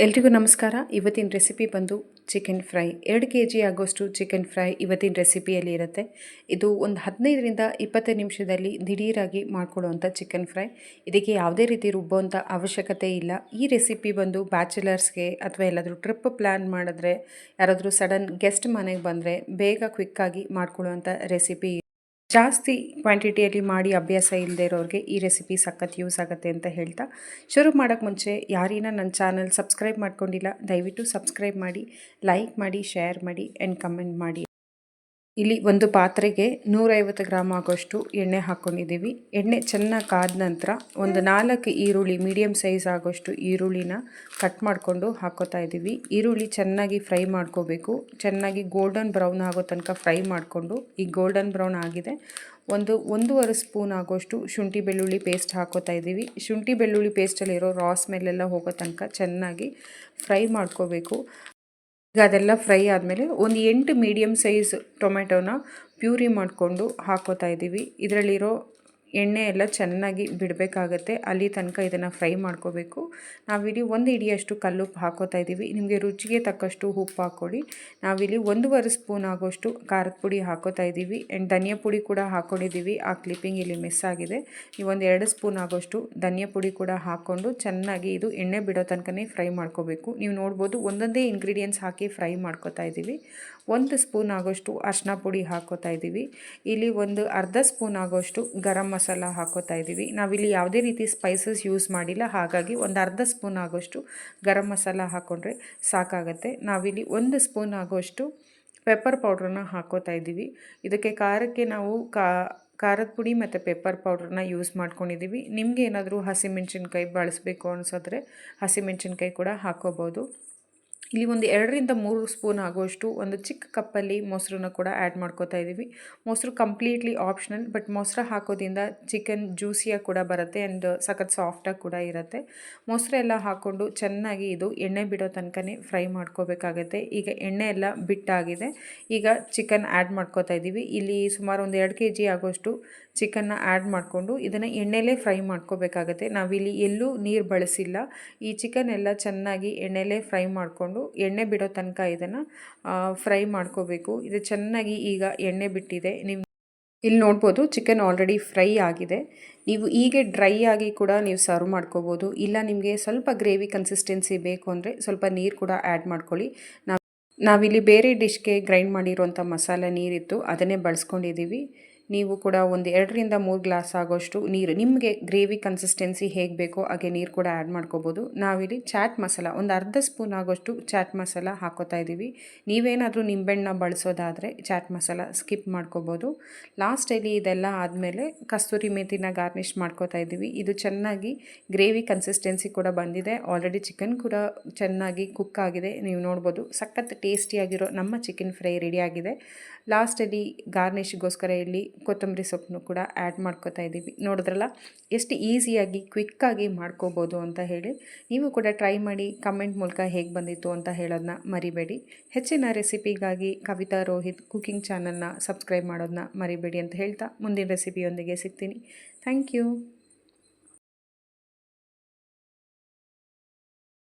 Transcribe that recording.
ಎಲ್ರಿಗೂ ನಮಸ್ಕಾರ. ಇವತ್ತಿನ ರೆಸಿಪಿ ಬಂದು ಚಿಕನ್ ಫ್ರೈ. ಎರಡು ಕೆ ಜಿ ಆಗೋಷ್ಟು ಚಿಕನ್ ಫ್ರೈ ಇವತ್ತಿನ ರೆಸಿಪಿಯಲ್ಲಿ ಇರುತ್ತೆ. ಇದು ಒಂದು ಹದಿನೈದರಿಂದ ಇಪ್ಪತ್ತು ನಿಮಿಷದಲ್ಲಿ ದಿಢೀರಾಗಿ ಮಾಡ್ಕೊಳ್ಳುವಂಥ ಚಿಕನ್ ಫ್ರೈ. ಇದಕ್ಕೆ ಯಾವುದೇ ರೀತಿ ರುಬ್ಬುವಂಥ ಅವಶ್ಯಕತೆ ಇಲ್ಲ. ಈ ರೆಸಿಪಿ ಬಂದು ಬ್ಯಾಚುಲರ್ಸ್ಗೆ ಅಥವಾ ಎಲ್ಲಾದರೂ ಟ್ರಿಪ್ ಪ್ಲ್ಯಾನ್ ಮಾಡಿದ್ರೆ, ಯಾರಾದರೂ ಸಡನ್ ಗೆಸ್ಟ್ ಮನೆಗೆ ಬಂದರೆ ಬೇಗ ಕ್ವಿಕ್ಕಾಗಿ ಮಾಡ್ಕೊಳ್ಳುವಂಥ ರೆಸಿಪಿ ಜಾಸ್ತಿ ಕ್ವಾಂಟಿಟಿಯಲ್ಲಿ ಮಾಡಿ ಅಭ್ಯಾಸ ಇಲ್ಲದೆ ಇರೋರಿಗೆ ಈ ರೆಸಿಪಿ ಸಖತ್ ಯೂಸ್ ಆಗುತ್ತೆ ಅಂತ ಹೇಳ್ತಾ ಶುರು ಮಾಡೋಕ್ಕೆ ಮುಂಚೆ ಯಾರಿನ ನನ್ನ ಚಾನಲ್ ಸಬ್ಸ್ಕ್ರೈಬ್ ಮಾಡ್ಕೊಂಡಿಲ್ಲ ದಯವಿಟ್ಟು ಸಬ್ಸ್ಕ್ರೈಬ್ ಮಾಡಿ ಲೈಕ್ ಮಾಡಿ ಶೇರ್ ಮಾಡಿ ಆ್ಯಂಡ್ ಕಮೆಂಟ್ ಮಾಡಿ. ಇಲ್ಲಿ ಒಂದು ಪಾತ್ರೆಗೆ ನೂರೈವತ್ತು ಗ್ರಾಮ್ ಆಗೋಷ್ಟು ಎಣ್ಣೆ ಹಾಕ್ಕೊಂಡಿದ್ದೀವಿ ಎಣ್ಣೆ ಚೆನ್ನಾಗಿ ಕಾದ ನಂತರ ಒಂದು ನಾಲ್ಕು ಈರುಳ್ಳಿ ಮೀಡಿಯಮ್ ಸೈಜ್ ಆಗೋಷ್ಟು ಈರುಳ್ಳಿನ ಕಟ್ ಮಾಡಿಕೊಂಡು ಹಾಕೋತಾ ಇದ್ದೀವಿ. ಈರುಳ್ಳಿ ಚೆನ್ನಾಗಿ ಫ್ರೈ ಮಾಡ್ಕೋಬೇಕು. ಚೆನ್ನಾಗಿ ಗೋಲ್ಡನ್ ಬ್ರೌನ್ ಆಗೋ ತನಕ ಫ್ರೈ ಮಾಡಿಕೊಂಡು ಈ ಗೋಲ್ಡನ್ ಬ್ರೌನ್ ಆಗಿದೆ. ಒಂದು ಒಂದೂವರೆ ಸ್ಪೂನ್ ಆಗೋಷ್ಟು ಶುಂಠಿ ಬೆಳ್ಳುಳ್ಳಿ ಪೇಸ್ಟ್ ಹಾಕೋತಾ ಇದ್ದೀವಿ. ಶುಂಠಿ ಬೆಳ್ಳುಳ್ಳಿ ಪೇಸ್ಟಲ್ಲಿರೋ ರಾ ಸ್ಮೆಲ್ಲೆಲ್ಲ ಹೋಗೋ ತನಕ ಚೆನ್ನಾಗಿ ಫ್ರೈ ಮಾಡ್ಕೋಬೇಕು. ಈಗ ಅದೆಲ್ಲ ಫ್ರೈ ಆದಮೇಲೆ ಒಂದು ಎಂಟು ಮೀಡಿಯಮ್ ಸೈಜ್ ಟೊಮೆಟೊನ ಪ್ಯೂರಿ ಮಾಡಿಕೊಂಡು ಹಾಕೋತಾ ಇದ್ದೀವಿ. ಇದರಲ್ಲಿರೋ ಎಣ್ಣೆ ಎಲ್ಲ ಚೆನ್ನಾಗಿ ಬಿಡಬೇಕಾಗತ್ತೆ. ಅಲ್ಲಿ ತನಕ ಇದನ್ನು ಫ್ರೈ ಮಾಡ್ಕೋಬೇಕು. ನಾವಿಲ್ಲಿ ಒಂದು ಇಡಿಯಷ್ಟು ಕಲ್ಲುಪ್ಪು ಹಾಕೋತಾ ಇದ್ದೀವಿ. ನಿಮಗೆ ರುಚಿಗೆ ತಕ್ಕಷ್ಟು ಉಪ್ಪು ಹಾಕ್ಕೊಳ್ಳಿ. ನಾವಿಲ್ಲಿ ಒಂದೂವರೆ ಸ್ಪೂನ್ ಆಗೋಷ್ಟು ಖಾರದ ಪುಡಿ ಹಾಕೋತಾ ಇದ್ದೀವಿ. ಆ್ಯಂಡ್ ಧನಿಯಾ ಪುಡಿ ಕೂಡ ಹಾಕ್ಕೊಂಡಿದ್ದೀವಿ ಆ ಕ್ಲಿಪ್ಪಿಂಗ್ ಇಲ್ಲಿ ಮಿಸ್ ಆಗಿದೆ. ನೀವು ಒಂದು ಎರಡು ಸ್ಪೂನ್ ಆಗೋಷ್ಟು ಧನಿಯಾ ಪುಡಿ ಕೂಡ ಹಾಕ್ಕೊಂಡು ಚೆನ್ನಾಗಿ ಇದು ಎಣ್ಣೆ ಬಿಡೋ ತನಕನೇ ಫ್ರೈ ಮಾಡ್ಕೋಬೇಕು. ನೀವು ನೋಡ್ಬೋದು ಒಂದೊಂದೇ ಇಂಗ್ರೀಡಿಯೆಂಟ್ಸ್ ಹಾಕಿ ಫ್ರೈ ಮಾಡ್ಕೋತಾ ಇದ್ದೀವಿ. ಒಂದು ಸ್ಪೂನ್ ಆಗೋಷ್ಟು ಅರ್ಶಿನ ಪುಡಿ ಹಾಕೋತಾ ಇದ್ದೀವಿ. ಇಲ್ಲಿ ಒಂದು ಅರ್ಧ ಸ್ಪೂನ್ ಆಗೋಷ್ಟು ಗರಂ ಮಸಾಲ ಹಾಕೋತಾ ಇದ್ದೀವಿ. ನಾವಿಲ್ಲಿ ಯಾವುದೇ ರೀತಿ ಸ್ಪೈಸಸ್ ಯೂಸ್ ಮಾಡಿಲ್ಲ. ಹಾಗಾಗಿ ಒಂದು ಅರ್ಧ ಸ್ಪೂನ್ ಆಗೋಷ್ಟು ಗರಂ ಮಸಾಲ ಹಾಕ್ಕೊಂಡ್ರೆ ಸಾಕಾಗತ್ತೆ. ನಾವಿಲ್ಲಿ ಒಂದು ಸ್ಪೂನ್ ಆಗೋಷ್ಟು ಪೆಪ್ಪರ್ ಪೌಡ್ರನ್ನ ಹಾಕೋತಾ ಇದ್ದೀವಿ. ಇದಕ್ಕೆ ಖಾರಕ್ಕೆ ನಾವು ಕಾ, ಖಾರದ ಪುಡಿ ಮತ್ತು ಪೆಪ್ಪರ್ ಪೌಡ್ರನ್ನ ಯೂಸ್ ಮಾಡ್ಕೊಂಡಿದ್ದೀವಿ. ನಿಮಗೆ ಏನಾದರೂ ಹಸಿಮೆಣ್ಸಿನ್ಕಾಯಿ ಬಳಸಬೇಕು ಅನಿಸಿದ್ರೆ ಹಸಿಮೆಣ್ಸಿನ್ಕಾಯಿ ಕೂಡ ಹಾಕೋಬೋದು. ಇಲ್ಲಿ ಒಂದು ಎರಡರಿಂದ ಮೂರು ಸ್ಪೂನ್ ಆಗುವಷ್ಟು ಒಂದು ಚಿಕ್ಕ ಕಪ್ಪಲ್ಲಿ ಮೊಸರನ್ನ ಕೂಡ ಆ್ಯಡ್ ಮಾಡ್ಕೋತಾ ಇದ್ದೀವಿ ಮೊಸರು ಕಂಪ್ಲೀಟ್ಲಿ ಆಪ್ಷನಲ್ ಬಟ್ ಮೊಸರು ಹಾಕೋದ್ರಿಂದ ಚಿಕನ್ ಜ್ಯೂಸಿಯಾಗಿ ಕೂಡ ಬರುತ್ತೆ ಆ್ಯಂಡ್ ಸಖತ್ ಸಾಫ್ಟಾಗಿ ಕೂಡ ಇರುತ್ತೆ. ಮೊಸರೆಲ್ಲ ಹಾಕ್ಕೊಂಡು ಚೆನ್ನಾಗಿ ಇದು ಎಣ್ಣೆ ಬಿಡೋ ತನಕನೇ ಫ್ರೈ ಮಾಡ್ಕೋಬೇಕಾಗತ್ತೆ. ಈಗ ಎಣ್ಣೆ ಎಲ್ಲ ಬಿಟ್ಟಾಗಿದೆ. ಈಗ ಚಿಕನ್ ಆ್ಯಡ್ ಮಾಡ್ಕೋತಾ ಇದ್ದೀವಿ ಇಲ್ಲಿ ಸುಮಾರು ಒಂದು ಎರಡು ಕೆ ಜಿ ಆಗೋಷ್ಟು ಚಿಕನ್ನ ಆ್ಯಡ್ ಮಾಡಿಕೊಂಡು ಇದನ್ನು ಎಣ್ಣೆಲೇ ಫ್ರೈ ಮಾಡ್ಕೋಬೇಕಾಗತ್ತೆ. ನಾವಿಲ್ಲಿ ಎಲ್ಲೂ ನೀರು ಬಳಸಿಲ್ಲ. ಈ ಚಿಕನ್ ಎಲ್ಲ ಚೆನ್ನಾಗಿ ಎಣ್ಣೆಲೇ ಫ್ರೈ ಮಾಡಿಕೊಂಡು ಎಣ್ಣೆ ಬಿಡೋ ತನಕ ಇದನ್ನು ಫ್ರೈ ಮಾಡ್ಕೋಬೇಕು. ಇದು ಚೆನ್ನಾಗಿ ಈಗ ಎಣ್ಣೆ ಬಿಟ್ಟಿದೆ. ನಿಮ್ಮ ಇಲ್ಲಿ ನೋಡ್ಬೋದು ಚಿಕನ್ ಆಲ್ರೆಡಿ ಫ್ರೈ ಆಗಿದೆ. ನೀವು ಹೀಗೆ ಡ್ರೈ ಆಗಿ ಕೂಡ ನೀವು ಸರ್ವ್ ಮಾಡ್ಕೋಬೋದು. ಇಲ್ಲ ನಿಮಗೆ ಸ್ವಲ್ಪ ಗ್ರೇವಿ ಕನ್ಸಿಸ್ಟೆನ್ಸಿ ಬೇಕು ಅಂದರೆ ಸ್ವಲ್ಪ ನೀರು ಕೂಡ ಆ್ಯಡ್ ಮಾಡ್ಕೊಳ್ಳಿ. ನಾವು ನಾವಿಲ್ಲಿ ಬೇರೆ ಡಿಶ್ಗೆ ಗ್ರೈಂಡ್ ಮಾಡಿರೋಂಥ ಮಸಾಲೆ ನೀರಿತ್ತು, ಅದನ್ನೇ ಬಳಸ್ಕೊಂಡಿದ್ದೀವಿ. ನೀವು ಕೂಡ ಒಂದು ಎರಡರಿಂದ ಮೂರು ಗ್ಲಾಸ್ ಆಗೋಷ್ಟು ನೀರು, ನಿಮಗೆ ಗ್ರೇವಿ ಕನ್ಸಿಸ್ಟೆನ್ಸಿ ಹೇಗೆ ಬೇಕೋ ಹಾಗೆ ನೀರು ಕೂಡ ಆ್ಯಡ್ ಮಾಡ್ಕೋಬೋದು. ನಾವಿಲ್ಲಿ ಚಾಟ್ ಮಸಾಲ, ಒಂದು ಅರ್ಧ ಸ್ಪೂನ್ ಆಗೋಷ್ಟು ಚಾಟ್ ಮಸಾಲ ಹಾಕೋತಾ ಇದ್ದೀವಿ. ನೀವೇನಾದರೂ ನಿಂಬೆಹಣ್ಣ ಬಳಸೋದಾದರೆ ಚಾಟ್ ಮಸಾಲ ಸ್ಕಿಪ್ ಮಾಡ್ಕೋಬೋದು. ಲಾಸ್ಟಲ್ಲಿ ಇದೆಲ್ಲ ಆದಮೇಲೆ ಕಸ್ತೂರಿ ಮೇಥಿನ ಗಾರ್ನಿಷ್ ಮಾಡ್ಕೋತಾ ಇದ್ದೀವಿ. ಇದು ಚೆನ್ನಾಗಿ ಗ್ರೇವಿ ಕನ್ಸಿಸ್ಟೆನ್ಸಿ ಕೂಡ ಬಂದಿದೆ. ಆಲ್ರೆಡಿ ಚಿಕನ್ ಕೂಡ ಚೆನ್ನಾಗಿ ಕುಕ್ ಆಗಿದೆ. ನೀವು ನೋಡ್ಬೋದು, ಸಖತ್ ಟೇಸ್ಟಿಯಾಗಿರೋ ನಮ್ಮ ಚಿಕನ್ ಫ್ರೈ ರೆಡಿಯಾಗಿದೆ ಲಾಸ್ಟಲ್ಲಿ ಗಾರ್ನಿಷ್ಗೋಸ್ಕರ ಇಲ್ಲಿ ಕೊತ್ತಂಬರಿ ಸೊಪ್ಪನ್ನು ಕೂಡ ಆ್ಯಡ್ ಮಾಡ್ಕೋತಾ ಇದ್ದೀವಿ. ನೋಡಿದ್ರಲ್ಲ, ಎಷ್ಟು ಈಸಿಯಾಗಿ ಕ್ವಿಕ್ಕಾಗಿ ಮಾಡ್ಕೋಬೋದು ಅಂತ ಹೇಳಿ, ನೀವು ಕೂಡ ಟ್ರೈ ಮಾಡಿ ಕಮೆಂಟ್ ಮೂಲಕ ಹೇಗೆ ಬಂದಿತ್ತು ಅಂತ ಹೇಳೋದನ್ನ ಮರಿಬೇಡಿ. ಹೆಚ್ಚಿನ ರೆಸಿಪಿಗಾಗಿ ಕವಿತಾ ರೋಹಿತ್ ಕುಕಿಂಗ್ ಚಾನಲ್ನ ಸಬ್ಸ್ಕ್ರೈಬ್ ಮಾಡೋದನ್ನ ಮರಿಬೇಡಿ ಅಂತ ಹೇಳ್ತಾ, ಮುಂದಿನ ರೆಸಿಪಿಯೊಂದಿಗೆ ಸಿಗ್ತೀನಿ. Thank you